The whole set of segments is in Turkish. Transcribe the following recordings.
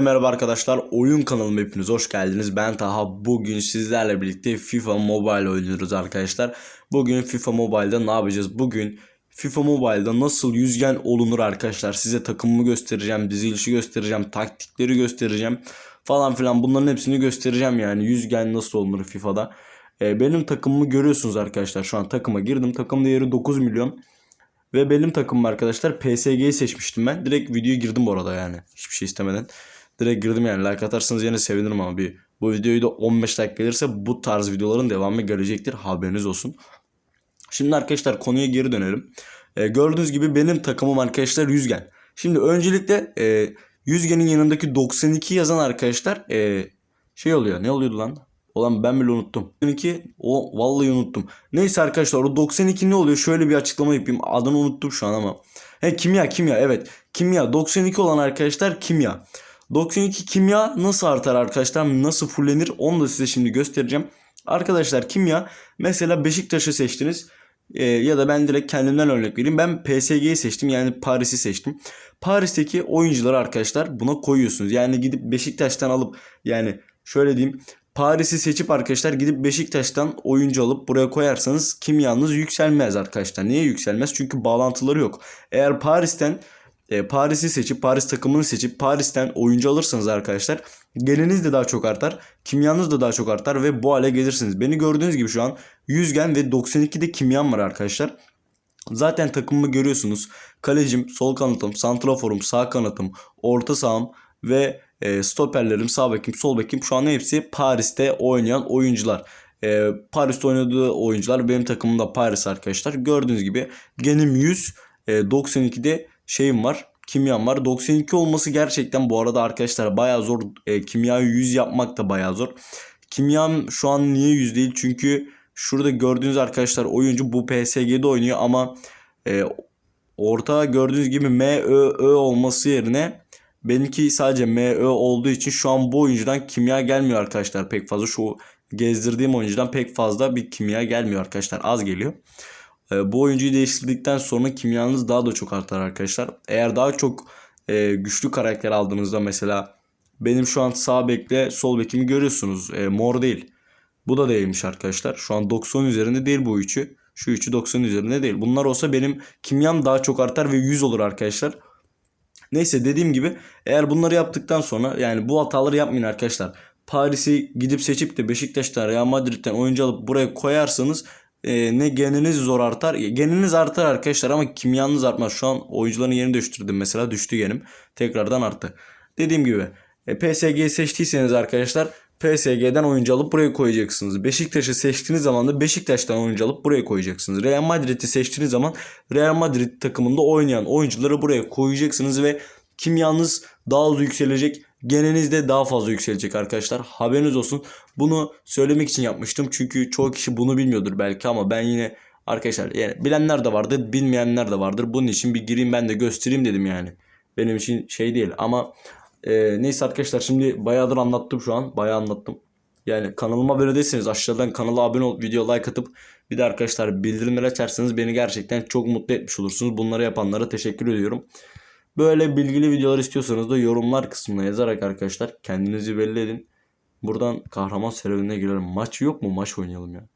Merhaba arkadaşlar, oyun kanalıma hepiniz hoş geldiniz. Ben Taha. Bugün sizlerle birlikte FIFA Mobile oynuyoruz arkadaşlar. Bugün FIFA Mobile'da ne yapacağız? Bugün FIFA Mobile'da nasıl yüzgen olunur arkadaşlar. Size takımımı göstereceğim, dizilişi göstereceğim, taktikleri göstereceğim falan filan. Bunların hepsini göstereceğim yani. Yüzgen nasıl olunur FIFA'da. Ee, benim takımımı görüyorsunuz arkadaşlar. Şu an takıma girdim. Takım değeri 9 milyon. Ve benim takımım arkadaşlar PSG'yi seçmiştim ben. Direkt videoya girdim bu arada yani. Hiçbir şey istemeden. Direkt girdim yani. Like atarsanız yine sevinirim ama bir bu videoyu da 15 dakika gelirse bu tarz videoların devamı gelecektir. Haberiniz olsun. Şimdi arkadaşlar konuya geri dönelim. Ee, gördüğünüz gibi benim takımım arkadaşlar Yüzgen. Şimdi öncelikle e, Yüzgen'in yanındaki 92 yazan arkadaşlar e, şey oluyor. Ne oluyordu lan? Olan ben bile unuttum. 92 o vallahi unuttum. Neyse arkadaşlar o 92 ne oluyor? Şöyle bir açıklama yapayım. Adını unuttum şu an ama. He kimya kimya evet. Kimya 92 olan arkadaşlar kimya. 92 kimya nasıl artar arkadaşlar? Nasıl fullenir? Onu da size şimdi göstereceğim. Arkadaşlar kimya mesela Beşiktaş'ı seçtiniz. Ee, ya da ben direkt kendimden örnek vereyim. Ben PSG'yi seçtim yani Paris'i seçtim. Paris'teki oyuncuları arkadaşlar buna koyuyorsunuz. Yani gidip Beşiktaş'tan alıp yani şöyle diyeyim. Paris'i seçip arkadaşlar gidip Beşiktaş'tan oyuncu alıp buraya koyarsanız kimyanız yükselmez arkadaşlar. Niye yükselmez? Çünkü bağlantıları yok. Eğer Paris'ten e, Paris'i seçip Paris takımını seçip Paris'ten oyuncu alırsanız arkadaşlar geliniz de daha çok artar. Kimyanız da daha çok artar ve bu hale gelirsiniz. Beni gördüğünüz gibi şu an 100 gen ve 92'de kimyan var arkadaşlar. Zaten takımımı görüyorsunuz. Kalecim, sol kanatım, santraforum, sağ kanatım, orta saham ve e, stoperlerim, sağ bekim, sol bekim şu an hepsi Paris'te oynayan oyuncular. E, Paris'te oynadığı oyuncular benim takımımda Paris arkadaşlar. Gördüğünüz gibi genim 100, e, 92'de şeyim var. Kimyam var. 92 olması gerçekten bu arada arkadaşlar bayağı zor. E, kimyayı 100 yapmak da bayağı zor. Kimyam şu an niye 100 değil? Çünkü şurada gördüğünüz arkadaşlar oyuncu bu PSG'de oynuyor ama e, orta gördüğünüz gibi M, Ö, Ö olması yerine benimki sadece M, Ö olduğu için şu an bu oyuncudan kimya gelmiyor arkadaşlar pek fazla. Şu gezdirdiğim oyuncudan pek fazla bir kimya gelmiyor arkadaşlar. Az geliyor. E, bu oyuncuyu değiştirdikten sonra kimyanız daha da çok artar arkadaşlar. Eğer daha çok e, güçlü karakter aldığınızda mesela benim şu an sağ bekle sol bekimi görüyorsunuz. E, mor değil. Bu da değilmiş arkadaşlar. Şu an 90 üzerinde değil bu üçü. Şu üçü 90 üzerinde değil. Bunlar olsa benim kimyam daha çok artar ve 100 olur arkadaşlar. Neyse dediğim gibi eğer bunları yaptıktan sonra yani bu hataları yapmayın arkadaşlar. Paris'i gidip seçip de Beşiktaş'tan Real Madrid'den oyuncu alıp buraya koyarsanız e, ne geniniz zor artar. Geniniz artar arkadaşlar ama kimyanız artmaz. Şu an oyuncuların yerini değiştirdim mesela düştü genim. Tekrardan arttı. Dediğim gibi e, PSG'yi seçtiyseniz arkadaşlar PSG'den oyuncu alıp buraya koyacaksınız. Beşiktaş'ı seçtiğiniz zaman da Beşiktaş'tan oyuncu alıp buraya koyacaksınız. Real Madrid'i seçtiğiniz zaman Real Madrid takımında oynayan oyuncuları buraya koyacaksınız ve kimyanız daha hızlı yükselecek. Geniniz de daha fazla yükselecek arkadaşlar. Haberiniz olsun. Bunu söylemek için yapmıştım. Çünkü çoğu kişi bunu bilmiyordur belki ama ben yine arkadaşlar yani bilenler de vardır, bilmeyenler de vardır. Bunun için bir gireyim ben de göstereyim dedim yani. Benim için şey değil ama e, neyse arkadaşlar şimdi bayağıdır anlattım şu an. Bayağı anlattım. Yani kanalıma abone değilseniz aşağıdan kanala abone olup video like atıp bir de arkadaşlar bildirimleri açarsanız beni gerçekten çok mutlu etmiş olursunuz. Bunları yapanlara teşekkür ediyorum. Böyle bilgili videolar istiyorsanız da yorumlar kısmına yazarak arkadaşlar kendinizi belli edin. Buradan kahraman serüvenine girelim. Maç yok mu? Maç oynayalım ya.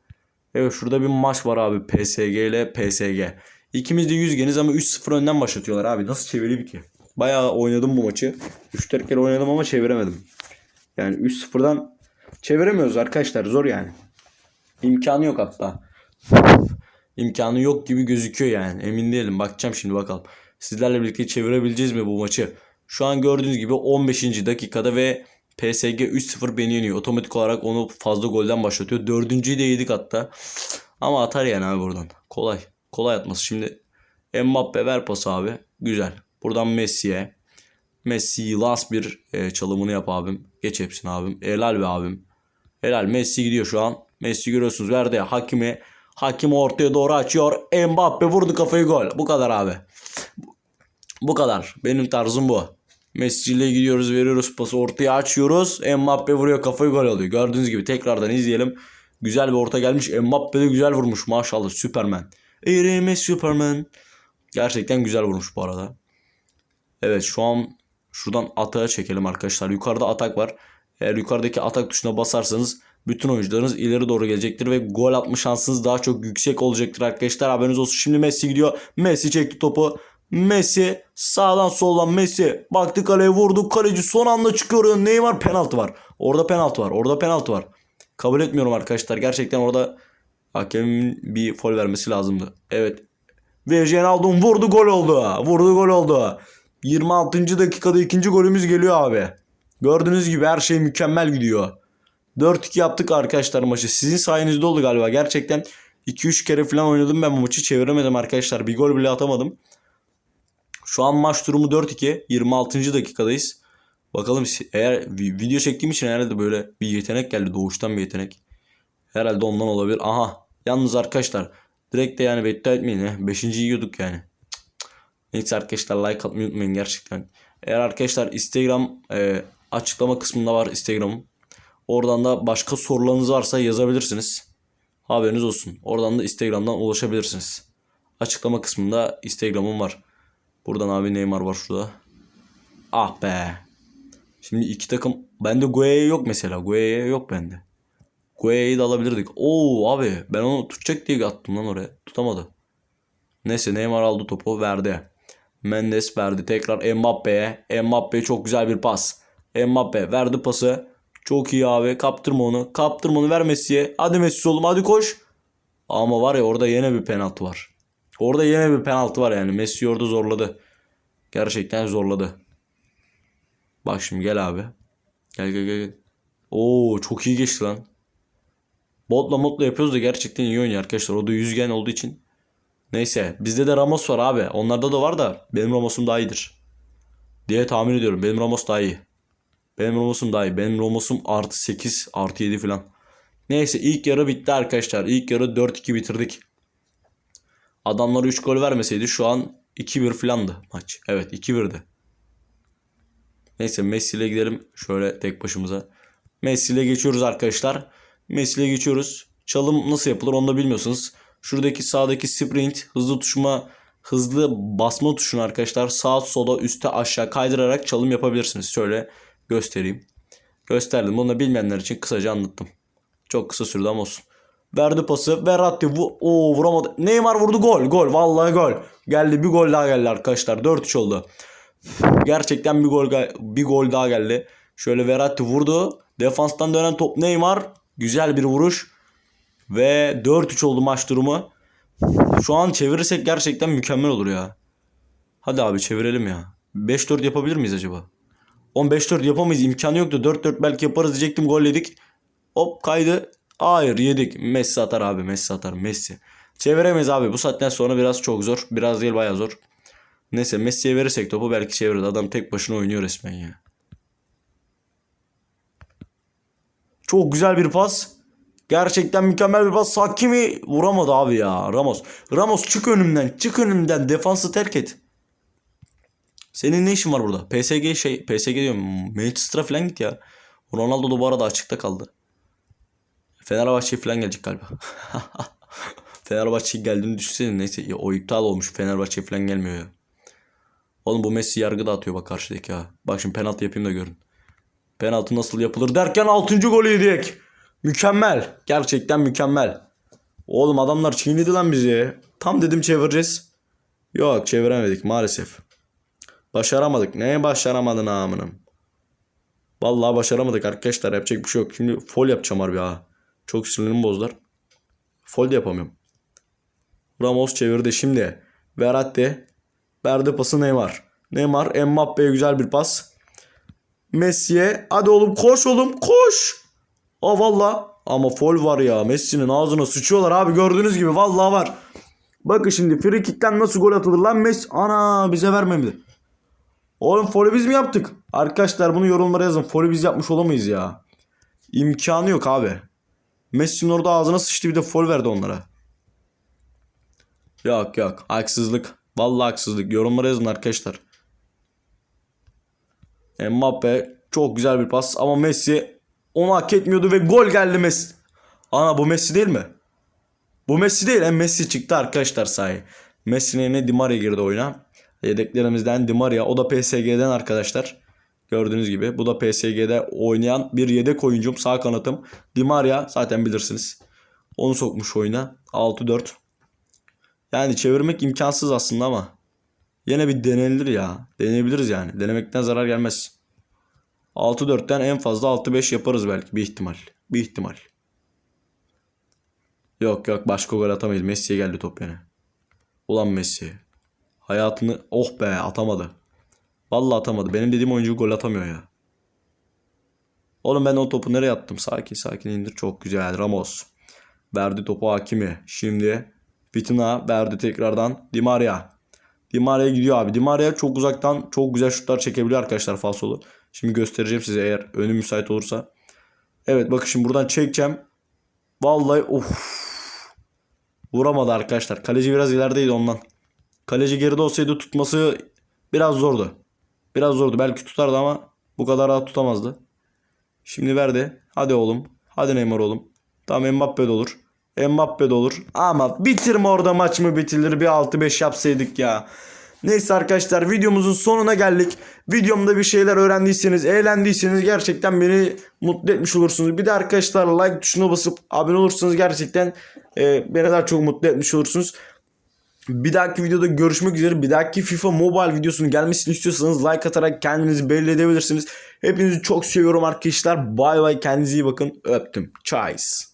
Evet şurada bir maç var abi. PSG ile PSG. İkimiz de 100 geniz ama 3-0 önden başlatıyorlar abi. Nasıl çevireyim ki? Bayağı oynadım bu maçı. 3-4 kere oynadım ama çeviremedim. Yani 3-0'dan çeviremiyoruz arkadaşlar. Zor yani. İmkanı yok hatta. İmkanı yok gibi gözüküyor yani. Emin değilim. Bakacağım şimdi bakalım. Sizlerle birlikte çevirebileceğiz mi bu maçı? Şu an gördüğünüz gibi 15. dakikada ve PSG 3-0 beni yeniyor. Otomatik olarak onu fazla golden başlatıyor. Dördüncüyü de yedik hatta. Ama atar yani abi buradan. Kolay. Kolay atması. Şimdi Mbappe ver pası abi. Güzel. Buradan Messi'ye. Messi last bir e, çalımını yap abim. Geç hepsini abim. Helal be abim. Helal. Messi gidiyor şu an. Messi görüyorsunuz. Verdi Hakim'e. Hakim ortaya doğru açıyor. Mbappe vurdu kafayı gol. Bu kadar abi. Bu kadar. Benim tarzım bu. Messi ile gidiyoruz veriyoruz pası ortaya açıyoruz. Mbappe vuruyor kafayı gol alıyor. Gördüğünüz gibi tekrardan izleyelim. Güzel bir orta gelmiş. Mbappe de güzel vurmuş maşallah Süpermen. Erime Süpermen. Gerçekten güzel vurmuş bu arada. Evet şu an Şuradan atağa çekelim arkadaşlar. Yukarıda atak var. Eğer yukarıdaki atak tuşuna basarsanız bütün oyuncularınız ileri doğru gelecektir ve gol atma şansınız daha çok yüksek olacaktır arkadaşlar. Haberiniz olsun. Şimdi Messi gidiyor. Messi çekti topu. Messi sağdan soldan Messi baktı kaleye vurdu. Kaleci son anda çıkıyor. Neymar penaltı var. Orada penaltı var. Orada penaltı var. Kabul etmiyorum arkadaşlar. Gerçekten orada hakemin bir fol vermesi lazımdı. Evet. Ve Ronaldo'nun vurdu gol oldu. Vurdu gol oldu. 26. dakikada ikinci golümüz geliyor abi. Gördüğünüz gibi her şey mükemmel gidiyor. 4-2 yaptık arkadaşlar maçı. Sizin sayenizde oldu galiba. Gerçekten 2-3 kere falan oynadım ben bu maçı çeviremedim arkadaşlar. Bir gol bile atamadım. Şu an maç durumu 4-2. 26. dakikadayız. Bakalım eğer vi- video çektiğim için herhalde böyle bir yetenek geldi. Doğuştan bir yetenek. Herhalde ondan olabilir. Aha. Yalnız arkadaşlar direkt de yani beddua etmeyin. he. Beşinci yiyorduk yani. Cık. Neyse arkadaşlar like atmayı unutmayın gerçekten. Eğer arkadaşlar Instagram e, açıklama kısmında var Instagram'ım. Oradan da başka sorularınız varsa yazabilirsiniz. Haberiniz olsun. Oradan da Instagram'dan ulaşabilirsiniz. Açıklama kısmında Instagram'ım var. Buradan abi Neymar var şurada. Ah be. Şimdi iki takım. Bende Gueye yok mesela. Gueye yok bende. Gueye'yi de alabilirdik. Oo abi ben onu tutacak diye attım lan oraya. Tutamadı. Neyse Neymar aldı topu verdi. Mendes verdi tekrar Mbappe'ye. Mbappe çok güzel bir pas. Mbappe verdi pası. Çok iyi abi. Kaptırma onu. Kaptırma onu ver Messi'ye. Hadi Messi oğlum hadi koş. Ama var ya orada yine bir penaltı var. Orada yine bir penaltı var yani. Messi orada zorladı. Gerçekten zorladı. Bak şimdi gel abi. Gel gel gel. Oo çok iyi geçti lan. Botla modla yapıyoruz da gerçekten iyi oynuyor arkadaşlar. O da yüzgen olduğu için. Neyse bizde de Ramos var abi. Onlarda da var da benim Ramos'um daha iyidir. Diye tahmin ediyorum. Benim Ramos daha iyi. Benim Ramos'um daha iyi. Benim Ramos'um artı 8 artı 7 falan. Neyse ilk yarı bitti arkadaşlar. İlk yarı 4-2 bitirdik. Adamlara 3 gol vermeseydi şu an 2-1 filandı maç. Evet 2-1'di. Neyse Messi ile gidelim şöyle tek başımıza. Messi ile geçiyoruz arkadaşlar. Messi ile geçiyoruz. Çalım nasıl yapılır onu da bilmiyorsunuz. Şuradaki sağdaki sprint hızlı tuşuma hızlı basma tuşunu arkadaşlar sağ sola üste aşağı kaydırarak çalım yapabilirsiniz. Şöyle göstereyim. Gösterdim. Bunu da bilmeyenler için kısaca anlattım. Çok kısa sürdü ama olsun. Verdi pası. Verratti bu o vuramadı. Neymar vurdu gol. Gol. Vallahi gol. Geldi bir gol daha geldi arkadaşlar. 4-3 oldu. Gerçekten bir gol bir gol daha geldi. Şöyle Verratti vurdu. Defanstan dönen top Neymar. Güzel bir vuruş. Ve 4-3 oldu maç durumu. Şu an çevirirsek gerçekten mükemmel olur ya. Hadi abi çevirelim ya. 5-4 yapabilir miyiz acaba? 15-4 yapamayız. imkanı yoktu. 4-4 belki yaparız diyecektim. Gol yedik. Hop kaydı. Hayır yedik. Messi atar abi. Messi atar. Messi. Çeviremeyiz abi. Bu saatten sonra biraz çok zor. Biraz değil baya zor. Neyse Messi'ye verirsek topu belki çevirir. Adam tek başına oynuyor resmen ya. Çok güzel bir pas. Gerçekten mükemmel bir pas. Hakimi vuramadı abi ya. Ramos. Ramos çık önümden. Çık önümden. Defansı terk et. Senin ne işin var burada? PSG şey PSG diyorum. Manchester'a falan git ya. Ronaldo da bu arada açıkta kaldı. Fenerbahçe falan gelecek galiba. Fenerbahçe geldiğini düşünsene. Neyse ya, o iptal olmuş. Fenerbahçe falan gelmiyor ya. Oğlum bu Messi yargı da atıyor bak karşıdaki ha. Bak şimdi penaltı yapayım da görün. Penaltı nasıl yapılır derken 6. golü yedik. Mükemmel. Gerçekten mükemmel. Oğlum adamlar çiğnedi lan bizi. Tam dedim çevireceğiz. Yok çeviremedik maalesef. Başaramadık. Neye başaramadın amınım? Vallahi başaramadık arkadaşlar. Yapacak bir şey yok. Şimdi fol yapacağım harbi ha. Çok sinirimi bozdular. Fol de yapamıyorum. Ramos çevirdi şimdi. Verratti. Verdi pası Neymar. Neymar Mbappe'ye güzel bir pas. Messi'ye. Hadi oğlum koş oğlum koş. Aa valla. Ama fol var ya. Messi'nin ağzına sıçıyorlar abi gördüğünüz gibi. Vallahi var. Bakın şimdi free kick'ten nasıl gol atılır lan Messi. Ana bize vermemedi. Oğlum folü biz mi yaptık? Arkadaşlar bunu yorumlara yazın. Folü biz yapmış olamayız ya. İmkanı yok abi. Messi'nin orada ağzına sıçtı bir de fol verdi onlara. Yok yok. Haksızlık. Vallahi haksızlık. Yorumlara yazın arkadaşlar. Mbappe çok güzel bir pas ama Messi onu hak etmiyordu ve gol geldi Messi. Ana bu Messi değil mi? Bu Messi değil. Hem Messi çıktı arkadaşlar sahi. Messi'nin yerine Di Maria girdi oyuna. Yedeklerimizden Di Maria. O da PSG'den arkadaşlar. Gördüğünüz gibi. Bu da PSG'de oynayan bir yedek oyuncum. Sağ kanatım. Di Maria zaten bilirsiniz. Onu sokmuş oyuna. 6-4. Yani çevirmek imkansız aslında ama. Yine bir denenilir ya. Deneyebiliriz yani. Denemekten zarar gelmez. 6-4'ten en fazla 6-5 yaparız belki. Bir ihtimal. Bir ihtimal. Yok yok başka gol atamayız. Messi'ye geldi top yine. Ulan Messi. Hayatını oh be atamadı. Vallahi atamadı. Benim dediğim oyuncu gol atamıyor ya. Oğlum ben o topu nereye attım? Sakin sakin indir. Çok güzel. Ramos. Verdi topu Hakimi. Şimdi Vitina verdi tekrardan. Di Maria. Di Maria gidiyor abi. Di Maria çok uzaktan çok güzel şutlar çekebiliyor arkadaşlar falsolu. Şimdi göstereceğim size eğer önüm müsait olursa. Evet bakın şimdi buradan çekeceğim. Vallahi of. Vuramadı arkadaşlar. Kaleci biraz ilerideydi ondan. Kaleci geride olsaydı tutması biraz zordu. Biraz zordu. Belki tutardı ama bu kadar rahat tutamazdı. Şimdi verdi. Hadi oğlum. Hadi Neymar oğlum. Tamam Mbappe de olur. Mbappe de olur. Ama bitirme orada maç mı bitirir? Bir 6-5 yapsaydık ya. Neyse arkadaşlar videomuzun sonuna geldik. Videomda bir şeyler öğrendiyseniz, eğlendiyseniz gerçekten beni mutlu etmiş olursunuz. Bir de arkadaşlar like tuşuna basıp abone olursanız gerçekten e, beni daha çok mutlu etmiş olursunuz. Bir dahaki videoda görüşmek üzere. Bir dahaki FIFA Mobile videosunun gelmesini istiyorsanız like atarak kendinizi belli edebilirsiniz. Hepinizi çok seviyorum arkadaşlar. Bay bay kendinize iyi bakın. Öptüm. Çayız.